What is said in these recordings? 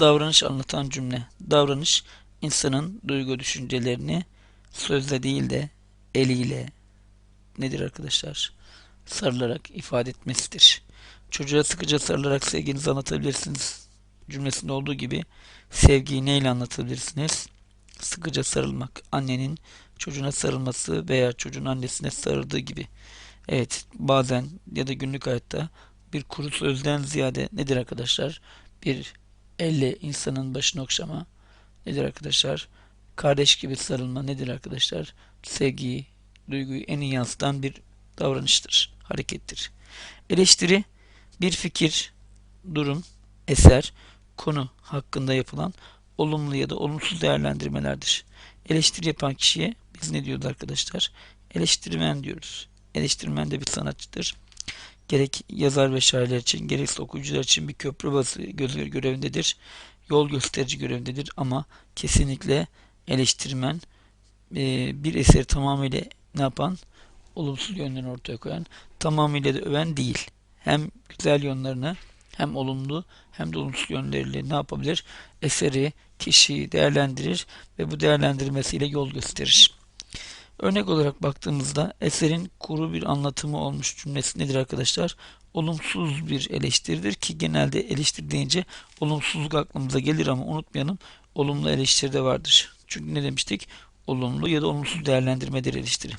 Davranış anlatan cümle. Davranış insanın duygu düşüncelerini sözle değil de eliyle nedir arkadaşlar? Sarılarak ifade etmesidir. Çocuğa sıkıca sarılarak sevginizi anlatabilirsiniz cümlesinde olduğu gibi sevgiyi neyle anlatabilirsiniz? Sıkıca sarılmak. Annenin çocuğuna sarılması veya çocuğun annesine sarıldığı gibi. Evet bazen ya da günlük hayatta bir kuru sözden ziyade nedir arkadaşlar? Bir elle insanın başını okşama nedir arkadaşlar? Kardeş gibi sarılma nedir arkadaşlar? Sevgiyi, duyguyu en iyi yansıtan bir davranıştır, harekettir. Eleştiri bir fikir, durum, eser, konu hakkında yapılan olumlu ya da olumsuz değerlendirmelerdir. Eleştiri yapan kişiye biz ne diyoruz arkadaşlar? Eleştirmen diyoruz. Eleştirmen de bir sanatçıdır. Gerek yazar ve şairler için gerekse okuyucular için bir köprü bası görevindedir. Yol gösterici görevindedir ama kesinlikle eleştirmen e, bir eseri tamamıyla ne yapan? Olumsuz yönlerini ortaya koyan, tamamıyla da öven değil. Hem güzel yönlerini hem olumlu hem de olumsuz yönleriyle ne yapabilir? Eseri, kişiyi değerlendirir ve bu değerlendirmesiyle yol gösterir. Örnek olarak baktığımızda eserin kuru bir anlatımı olmuş cümlesi nedir arkadaşlar? Olumsuz bir eleştiridir ki genelde eleştiri deyince olumsuzluk aklımıza gelir ama unutmayalım olumlu eleştiri de vardır. Çünkü ne demiştik? Olumlu ya da olumsuz değerlendirmedir eleştiri.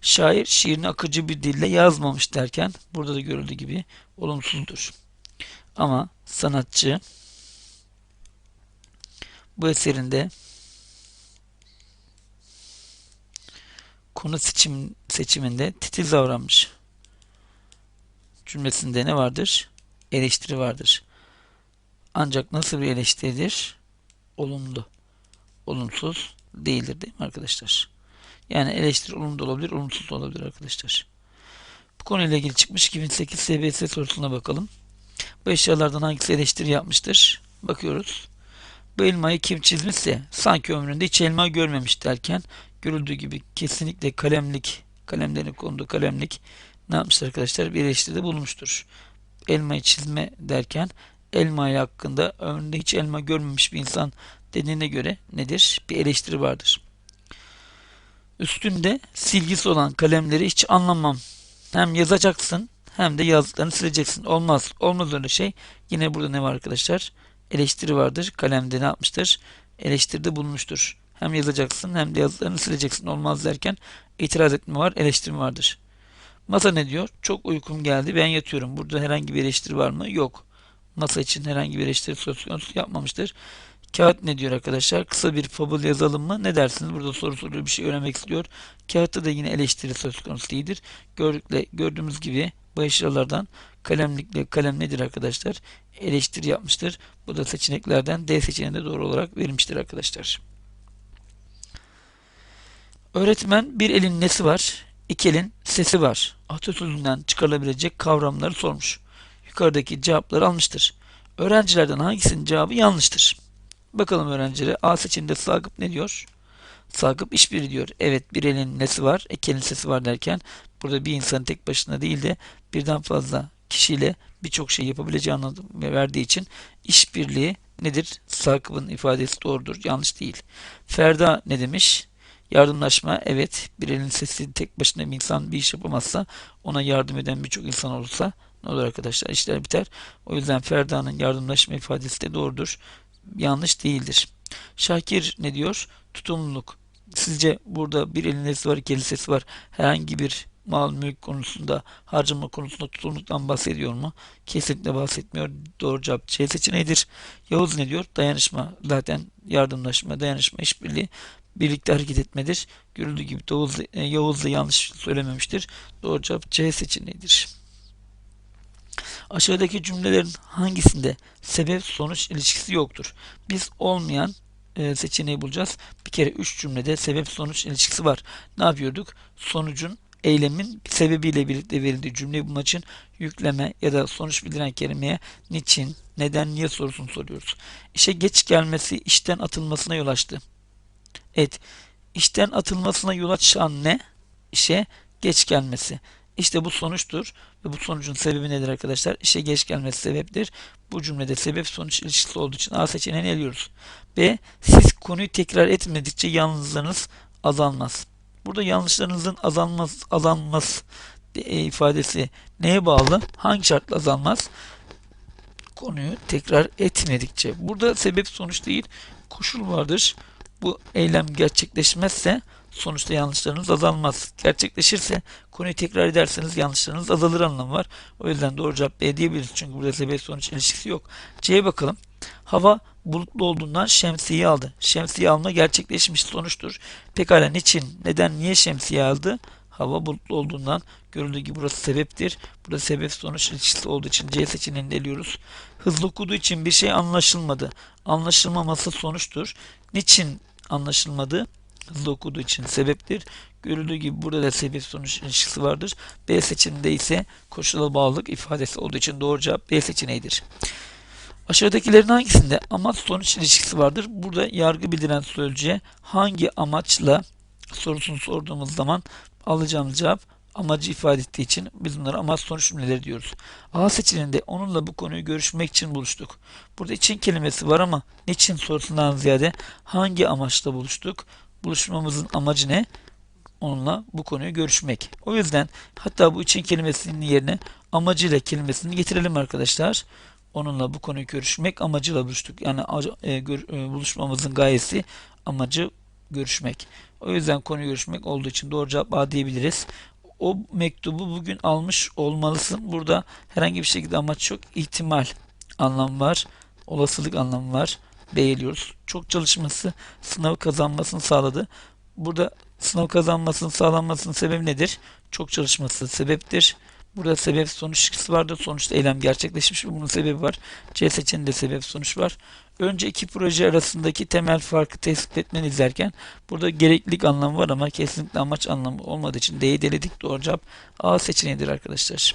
Şair şiirini akıcı bir dille yazmamış derken burada da görüldüğü gibi olumsuzdur. Ama sanatçı bu eserinde konu seçim, seçiminde titiz davranmış. Cümlesinde ne vardır? Eleştiri vardır. Ancak nasıl bir eleştiridir? Olumlu. Olumsuz değildir değil mi arkadaşlar? Yani eleştiri olumlu olabilir, olumsuz olabilir arkadaşlar. Bu konuyla ilgili çıkmış 2008 SBS sorusuna bakalım. Bu eşyalardan hangisi eleştiri yapmıştır? Bakıyoruz. Bu elmayı kim çizmişse sanki ömründe hiç elma görmemiş derken görüldüğü gibi kesinlikle kalemlik, kalemlerin konduğu kalemlik ne yapmıştır arkadaşlar? Bir eleştiride bulmuştur. Elmayı çizme derken elmayı hakkında ömründe hiç elma görmemiş bir insan dediğine göre nedir? Bir eleştiri vardır. Üstünde silgisi olan kalemleri hiç anlamam. Hem yazacaksın hem de yazdıklarını sileceksin. Olmaz. Olmaz öyle şey. Yine burada ne var arkadaşlar? Eleştiri vardır. Kalemde ne yapmıştır? Eleştiride bulmuştur. Hem yazacaksın hem de yazılarını sileceksin. Olmaz derken itiraz etme var, eleştirme vardır. Masa ne diyor? Çok uykum geldi ben yatıyorum. Burada herhangi bir eleştiri var mı? Yok. Masa için herhangi bir eleştiri söz konusu yapmamıştır. Kağıt ne diyor arkadaşlar? Kısa bir fable yazalım mı? Ne dersiniz? Burada soru soruyor bir şey öğrenmek istiyor. Kağıtta da yine eleştiri söz konusu değildir. Gördükle, gördüğümüz gibi bu eşyalardan kalemlikle kalem nedir arkadaşlar? Eleştiri yapmıştır. Bu da seçeneklerden D seçeneğinde doğru olarak verilmiştir arkadaşlar. Öğretmen bir elin nesi var? İki elin sesi var. Atasözünden çıkarılabilecek kavramları sormuş. Yukarıdaki cevapları almıştır. Öğrencilerden hangisinin cevabı yanlıştır? Bakalım öğrencilere. A seçeneğinde Sakıp ne diyor? Sakıp işbirliği diyor. Evet bir elin nesi var? İki elin sesi var derken burada bir insan tek başına değil de birden fazla kişiyle birçok şey yapabileceği anlamı verdiği için işbirliği nedir? Sakıp'ın ifadesi doğrudur. Yanlış değil. Ferda ne demiş? Yardımlaşma evet bir elin sesi tek başına bir insan bir iş yapamazsa ona yardım eden birçok insan olursa ne olur arkadaşlar işler biter. O yüzden Ferda'nın yardımlaşma ifadesi de doğrudur. Yanlış değildir. Şakir ne diyor? Tutumluluk. Sizce burada bir elin sesi var, iki elin sesi var. Herhangi bir mal mülk konusunda, harcama konusunda tutumluluktan bahsediyor mu? Kesinlikle bahsetmiyor. Doğru cevap C seçeneğidir. Yavuz ne diyor? Dayanışma. Zaten yardımlaşma, dayanışma, işbirliği birlikte hareket etmedir. Görüldüğü gibi Yavuz, Yavuz da yanlış söylememiştir. Doğru cevap C seçeneğidir. Aşağıdaki cümlelerin hangisinde sebep sonuç ilişkisi yoktur? Biz olmayan e, seçeneği bulacağız. Bir kere 3 cümlede sebep sonuç ilişkisi var. Ne yapıyorduk? Sonucun eylemin sebebiyle birlikte verildiği cümleyi bulmak için yükleme ya da sonuç bildiren kelimeye niçin, neden, niye sorusunu soruyoruz. İşe geç gelmesi işten atılmasına yol açtı. Evet, işten atılmasına yol açan ne? İşe geç gelmesi. İşte bu sonuçtur ve bu sonucun sebebi nedir arkadaşlar? İşe geç gelmesi sebeptir. Bu cümlede sebep sonuç ilişkisi olduğu için A seçeneğini eliyoruz. B. Siz konuyu tekrar etmedikçe yalnızlığınız azalmaz. Burada yanlışlarınızın azalmaz, azalmaz e, ifadesi neye bağlı? Hangi şartla azalmaz? Konuyu tekrar etmedikçe. Burada sebep sonuç değil, koşul vardır. Bu eylem gerçekleşmezse sonuçta yanlışlarınız azalmaz. Gerçekleşirse konuyu tekrar ederseniz yanlışlarınız azalır anlamı var. O yüzden doğru cevap B diyebiliriz. Çünkü burada sebep sonuç ilişkisi yok. C'ye bakalım. Hava bulutlu olduğundan şemsiye aldı. Şemsiye alma gerçekleşmiş sonuçtur. Pekala niçin? Neden? Niye şemsiye aldı? Hava bulutlu olduğundan görüldüğü gibi burası sebeptir. Burada sebep sonuç ilişkisi olduğu için C seçeneğini eliyoruz. Hızlı okuduğu için bir şey anlaşılmadı. Anlaşılmaması sonuçtur. Niçin anlaşılmadı? Hızlı okuduğu için sebeptir. Görüldüğü gibi burada da sebep sonuç ilişkisi vardır. B seçeneğinde ise koşula bağlılık ifadesi olduğu için doğru cevap B seçeneğidir. Aşağıdakilerin hangisinde amaç sonuç ilişkisi vardır? Burada yargı bildiren sözcüğe hangi amaçla sorusunu sorduğumuz zaman alacağımız cevap amacı ifade ettiği için biz bunlara amaç sonuç cümleleri diyoruz. A seçeneğinde onunla bu konuyu görüşmek için buluştuk. Burada için kelimesi var ama niçin sorusundan ziyade hangi amaçla buluştuk? Buluşmamızın amacı ne? Onunla bu konuyu görüşmek. O yüzden hatta bu için kelimesinin yerine amacıyla kelimesini getirelim arkadaşlar. Onunla bu konuyu görüşmek amacıyla buluştuk. Yani e, e, buluşmamızın gayesi amacı görüşmek. O yüzden konuyu görüşmek olduğu için doğru cevap A diyebiliriz. O mektubu bugün almış olmalısın. Burada herhangi bir şekilde amaç yok. İhtimal anlam var. Olasılık anlamı var. Beğeniyoruz. Çok çalışması sınavı kazanmasını sağladı. Burada sınav kazanmasının sağlanmasının sebebi nedir? Çok çalışması sebeptir. Burada sebep sonuç ilişkisi vardır. Sonuçta eylem gerçekleşmiş ve bunun sebebi var. C seçeneğinde sebep sonuç var. Önce iki proje arasındaki temel farkı tespit etmeni izlerken burada gereklilik anlamı var ama kesinlikle amaç anlamı olmadığı için D'yi deledik. Doğru cevap A seçeneğidir arkadaşlar.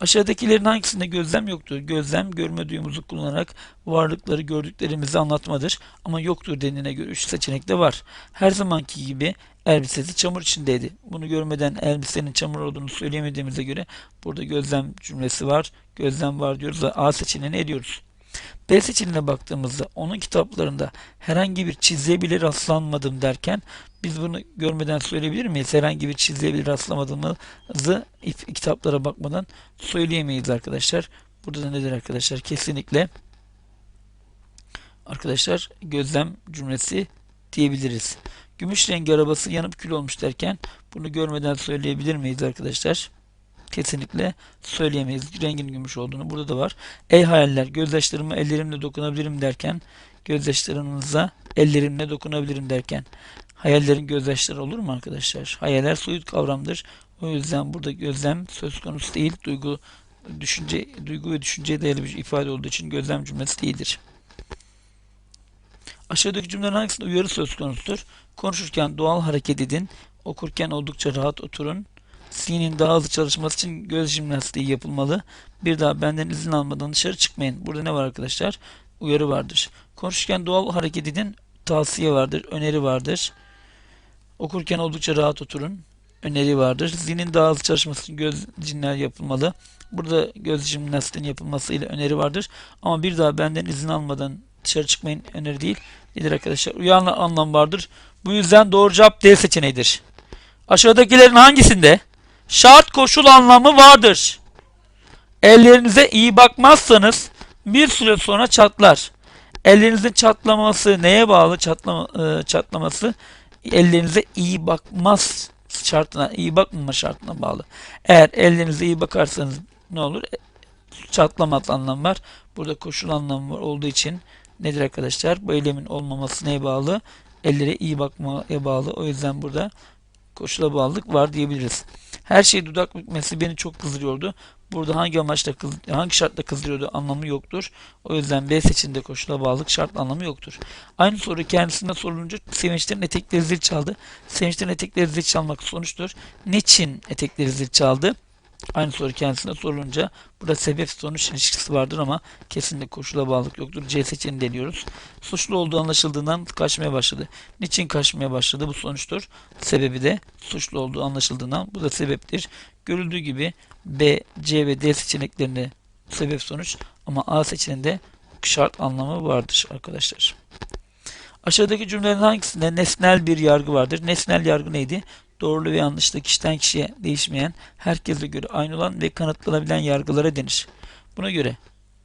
Aşağıdakilerin hangisinde gözlem yoktur? Gözlem görme duyumuzu kullanarak varlıkları gördüklerimizi anlatmadır. Ama yoktur denine göre 3 seçenek de var. Her zamanki gibi elbisesi çamur içindeydi. Bunu görmeden elbisenin çamur olduğunu söyleyemediğimize göre burada gözlem cümlesi var. Gözlem var diyoruz ve A seçeneğini ediyoruz. B seçeneğine baktığımızda onun kitaplarında herhangi bir çizgiye bile rastlanmadım derken biz bunu görmeden söyleyebilir miyiz? Herhangi bir çizgiye bile rastlamadığımızı kitaplara bakmadan söyleyemeyiz arkadaşlar. Burada da nedir arkadaşlar? Kesinlikle arkadaşlar gözlem cümlesi diyebiliriz. Gümüş rengi arabası yanıp kül olmuş derken bunu görmeden söyleyebilir miyiz arkadaşlar? Kesinlikle söyleyemeyiz. Rengin gümüş olduğunu. Burada da var. Ey hayaller gözyaşlarımı ellerimle dokunabilirim derken gözyaşlarınıza ellerimle dokunabilirim derken hayallerin gözyaşları olur mu arkadaşlar? Hayaller soyut kavramdır. O yüzden burada gözlem söz konusu değil. Duygu düşünce duygu ve düşünceye dayalı bir ifade olduğu için gözlem cümlesi değildir. Aşağıdaki cümlelerin hangisinde uyarı söz konusudur? Konuşurken doğal hareket edin. Okurken oldukça rahat oturun. Zihnin daha hızlı çalışması için göz jimnastiği yapılmalı. Bir daha benden izin almadan dışarı çıkmayın. Burada ne var arkadaşlar? Uyarı vardır. Konuşurken doğal hareket edin. Tavsiye vardır. Öneri vardır. Okurken oldukça rahat oturun. Öneri vardır. Zihnin daha hızlı çalışması için göz jimnastiği yapılmalı. Burada göz jimnastiğinin yapılması ile öneri vardır. Ama bir daha benden izin almadan dışarı çıkmayın öneri değil. Nedir arkadaşlar? Uyan anlam vardır. Bu yüzden doğru cevap D seçeneğidir. Aşağıdakilerin hangisinde şart koşul anlamı vardır. Ellerinize iyi bakmazsanız bir süre sonra çatlar. Ellerinizin çatlaması neye bağlı? Çatlama, e, çatlaması ellerinize iyi bakmaz şartına, iyi bakmama şartına bağlı. Eğer ellerinize iyi bakarsanız ne olur? E, çatlamaz anlam var. Burada koşul anlamı var olduğu için nedir arkadaşlar? Bu eylemin olmaması neye bağlı? Ellere iyi bakmaya bağlı. O yüzden burada koşula bağlılık var diyebiliriz. Her şey dudak bükmesi beni çok kızdırıyordu. Burada hangi amaçla hangi şartla kızdırıyordu anlamı yoktur. O yüzden B seçeneğinde koşula bağlılık şart anlamı yoktur. Aynı soru kendisine sorulunca sevinçlerin etekleri zil çaldı. Sevinçlerin etekleri zil çalmak sonuçtur. Niçin etekleri zil çaldı? Aynı soru kendisine sorulunca burada sebep sonuç ilişkisi vardır ama kesinlikle koşula bağlılık yoktur. C seçeneğini deniyoruz. Suçlu olduğu anlaşıldığından kaçmaya başladı. Niçin kaçmaya başladı? Bu sonuçtur. Sebebi de suçlu olduğu anlaşıldığından bu da sebeptir. Görüldüğü gibi B, C ve D seçeneklerinde sebep sonuç ama A seçeneğinde şart anlamı vardır arkadaşlar. Aşağıdaki cümlelerin hangisinde nesnel bir yargı vardır? Nesnel yargı neydi? Doğruluğu ve yanlışlığı kişiden kişiye değişmeyen, herkese göre aynı olan ve kanıtlanabilen yargılara denir. Buna göre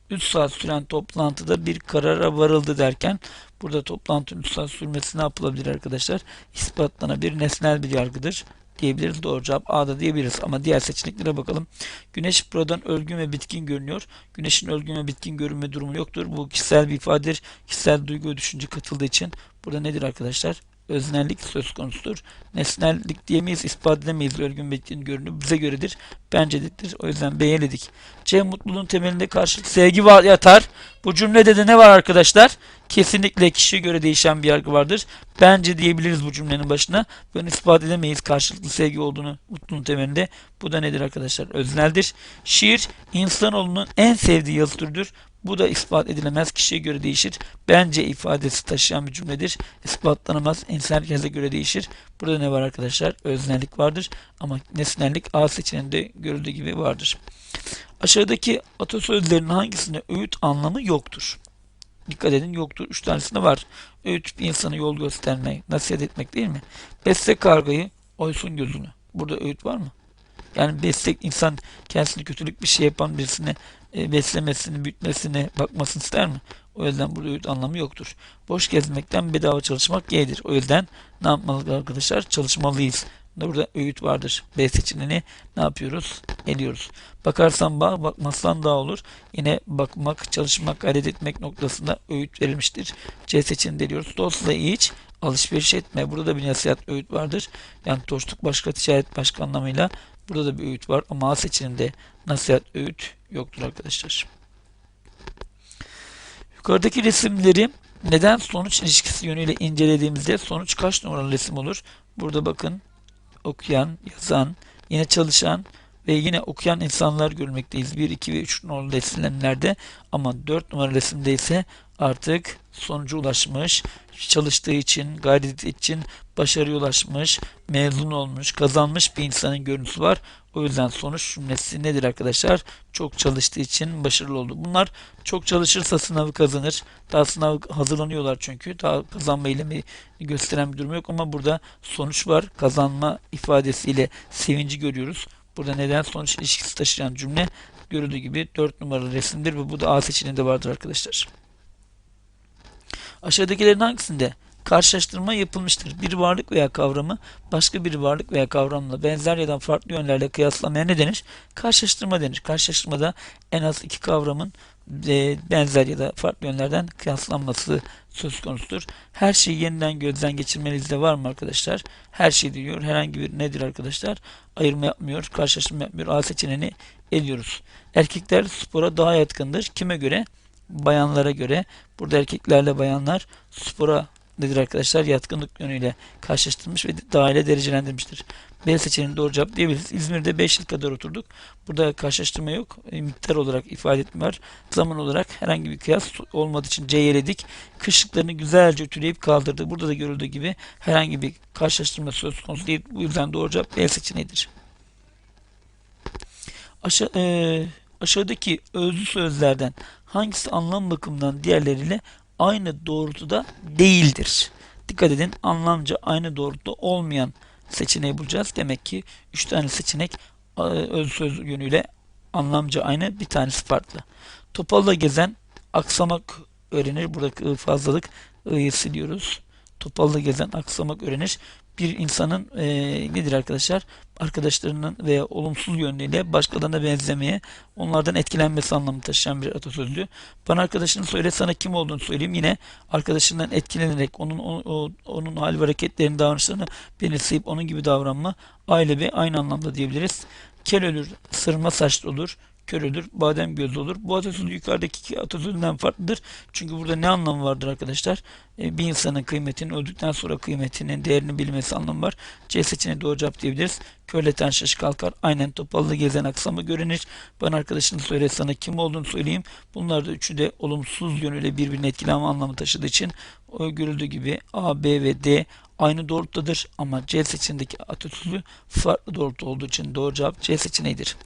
3 saat süren toplantıda bir karara varıldı derken burada toplantının 3 saat sürmesi ne yapılabilir arkadaşlar? İspatlanabilir nesnel bir yargıdır diyebiliriz. Doğru cevap A'da diyebiliriz. Ama diğer seçeneklere bakalım. Güneş buradan ölgün ve bitkin görünüyor. Güneşin ölgün ve bitkin görünme durumu yoktur. Bu kişisel bir ifadedir. Kişisel duygu ve düşünce katıldığı için burada nedir arkadaşlar? Öznellik söz konusudur. Nesnellik diyemeyiz, ispat edemeyiz. Ölgün ve bitkin görünüyor. Bize göredir. Bencedir. O yüzden B'ye eledik. C mutluluğun temelinde karşılık sevgi var yatar. Bu cümlede de ne var arkadaşlar? Kesinlikle kişiye göre değişen bir yargı vardır. Bence diyebiliriz bu cümlenin başına. Bunu ispat edemeyiz karşılıklı sevgi olduğunu mutluluğun temelinde. Bu da nedir arkadaşlar? Özneldir. Şiir insanoğlunun en sevdiği yazı türüdür. Bu da ispat edilemez. Kişiye göre değişir. Bence ifadesi taşıyan bir cümledir. İspatlanamaz. İnsan herkese göre değişir. Burada ne var arkadaşlar? Öznellik vardır. Ama nesnellik A seçeneğinde görüldüğü gibi vardır. Aşağıdaki atasözlerinin hangisinde öğüt anlamı yoktur? Dikkat edin yoktur. Üç tanesinde var. Öğüt bir insana yol göstermek, nasihat etmek değil mi? Besle kargayı, oysun gözünü. Burada öğüt var mı? Yani beslek insan kendisine kötülük bir şey yapan birisine e, beslemesini, büyütmesine bakmasını ister mi? O yüzden burada öğüt anlamı yoktur. Boş gezmekten bedava çalışmak yeğdir. O yüzden ne yapmalıyız arkadaşlar? Çalışmalıyız. Burada öğüt vardır. B seçeneğini ne yapıyoruz? Eliyoruz. Bakarsan bağ, bakmazsan dağ olur. Yine bakmak, çalışmak, gayret etmek noktasında öğüt verilmiştir. C seçeneğini eliyoruz. Dostla iç, alışveriş etme. Burada da bir nasihat öğüt vardır. Yani toşluk başka, ticaret başka anlamıyla burada da bir öğüt var. Ama A seçeneğinde nasihat öğüt yoktur arkadaşlar. Yukarıdaki resimleri neden sonuç ilişkisi yönüyle incelediğimizde sonuç kaç numaralı resim olur? Burada bakın okuyan, yazan, yine çalışan ve yine okuyan insanlar görmekteyiz. 1, 2 ve 3 numaralı resimlerde ama 4 numaralı resimde ise artık sonuca ulaşmış, çalıştığı için, gayret için başarıya ulaşmış, mezun olmuş, kazanmış bir insanın görüntüsü var. O yüzden sonuç cümlesi nedir arkadaşlar? Çok çalıştığı için başarılı oldu. Bunlar çok çalışırsa sınavı kazanır. Daha sınav hazırlanıyorlar çünkü. Daha kazanma eylemi gösteren bir durum yok ama burada sonuç var. Kazanma ifadesiyle sevinci görüyoruz. Burada neden sonuç ilişkisi taşıyan cümle görüldüğü gibi 4 numaralı resimdir ve bu da A seçeneğinde vardır arkadaşlar. Aşağıdakilerin hangisinde karşılaştırma yapılmıştır? Bir varlık veya kavramı başka bir varlık veya kavramla benzer ya da farklı yönlerle kıyaslamaya ne denir? Karşılaştırma denir. Karşılaştırmada en az iki kavramın benzer ya da farklı yönlerden kıyaslanması söz konusudur. Her şeyi yeniden gözden geçirmenizde var mı arkadaşlar? Her şey diyor. Herhangi bir nedir arkadaşlar? Ayırma yapmıyor, karşılaştırma yapmıyor. A seçeneğini eliyoruz. Erkekler spora daha yatkındır. Kime göre? Bayanlara göre. Burada erkeklerle bayanlar spora nedir arkadaşlar? Yatkınlık yönüyle karşılaştırılmış ve dahile derecelendirmiştir. B seçeneğini doğru cevap diyebiliriz. İzmir'de 5 yıl kadar oturduk. Burada karşılaştırma yok. E, miktar olarak ifade etme var. Zaman olarak herhangi bir kıyas olmadığı için C'ye eledik. Kışlıklarını güzelce ütüleyip kaldırdı. Burada da görüldüğü gibi herhangi bir karşılaştırma söz konusu değil. Bu yüzden doğru cevap B seçeneğidir. Aşağı, e, aşağıdaki özlü sözlerden hangisi anlam bakımından diğerleriyle aynı doğrultuda değildir? Dikkat edin anlamca aynı doğrultuda olmayan seçeneği bulacağız. Demek ki 3 tane seçenek e, öz söz yönüyle anlamca aynı bir tanesi farklı. Topalla gezen aksamak öğrenir. Buradaki fazlalık ı'yı siliyoruz. Topalla gezen aksamak öğrenir. Bir insanın e, nedir arkadaşlar? Arkadaşlarının veya olumsuz yönleriyle başkalarına benzemeye, onlardan etkilenmesi anlamı taşıyan bir atasözlü. Bana arkadaşını söyle sana kim olduğunu söyleyeyim. Yine arkadaşından etkilenerek onun o, onun hal ve hareketlerini, davranışlarını benimseyip onun gibi davranma. Aile ve aynı anlamda diyebiliriz. Kel ölür, sırma saçlı olur. Kör ölür, badem göz olur. Bu atasözü yukarıdaki iki atasözünden farklıdır. Çünkü burada ne anlamı vardır arkadaşlar? E, bir insanın kıymetini öldükten sonra kıymetinin değerini bilmesi anlamı var. C seçeneği doğru cevap diyebiliriz. Körleten şaşı kalkar. Aynen topallı gezen aksamı görünür. Bana arkadaşını söyle sana kim olduğunu söyleyeyim. Bunlar da üçü de olumsuz yönüyle birbirini etkileme anlamı taşıdığı için görüldüğü gibi A, B ve D aynı doğrultudadır ama C seçeneğindeki atasözü farklı doğrultu olduğu için doğru cevap C seçeneğidir.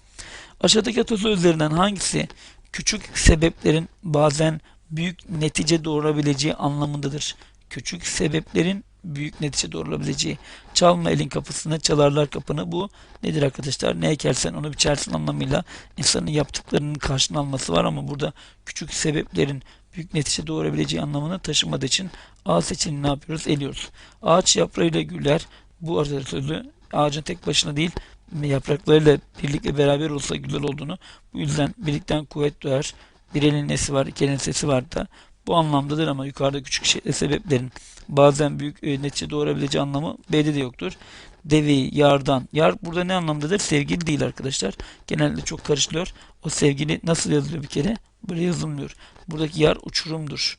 Aşağıdaki atasözlerinden hangisi küçük sebeplerin bazen büyük netice doğurabileceği anlamındadır? Küçük sebeplerin büyük netice doğurabileceği. Çalma elin kapısını, çalarlar kapını. Bu nedir arkadaşlar? Ne ekersen onu biçersin anlamıyla insanın yaptıklarının karşılığını alması var ama burada küçük sebeplerin büyük netice doğurabileceği anlamını taşımadığı için A seçeneğini ne yapıyoruz? Eliyoruz. Ağaç yaprağıyla güller. Bu arada sözü ağacın tek başına değil yapraklarıyla birlikte beraber olsa güzel olduğunu bu yüzden birlikten kuvvet doğar. Bir elin nesi var, iki elin sesi var da bu anlamdadır ama yukarıda küçük şey, sebeplerin bazen büyük e, netice doğurabileceği anlamı B'de de yoktur. Deveyi, yardan. Yar burada ne anlamdadır? Sevgili değil arkadaşlar. Genelde çok karışılıyor. O sevgili nasıl yazılıyor bir kere? Böyle yazılmıyor. Buradaki yar uçurumdur.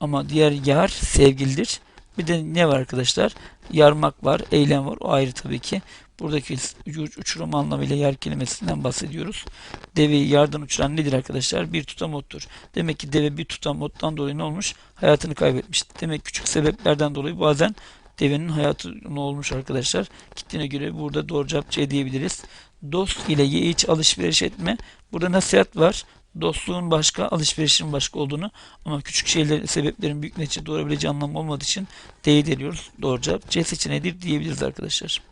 Ama diğer yar sevgilidir. Bir de ne var arkadaşlar? Yarmak var, eylem var. O ayrı tabii ki. Buradaki uç- uçurum anlamıyla yer kelimesinden bahsediyoruz. Deveyi yardan uçuran nedir arkadaşlar? Bir tutam ottur. Demek ki deve bir tutam ottan dolayı ne olmuş? Hayatını kaybetmiş. Demek küçük sebeplerden dolayı bazen devenin hayatı ne olmuş arkadaşlar? Gittiğine göre burada doğru cevap C diyebiliriz. Dost ile ye iç alışveriş etme. Burada nasihat var. Dostluğun başka, alışverişin başka olduğunu ama küçük şeylerin sebeplerin büyük netice doğurabileceği anlamı olmadığı için D'yi deniyoruz. Doğru cevap C seçeneğidir diyebiliriz arkadaşlar.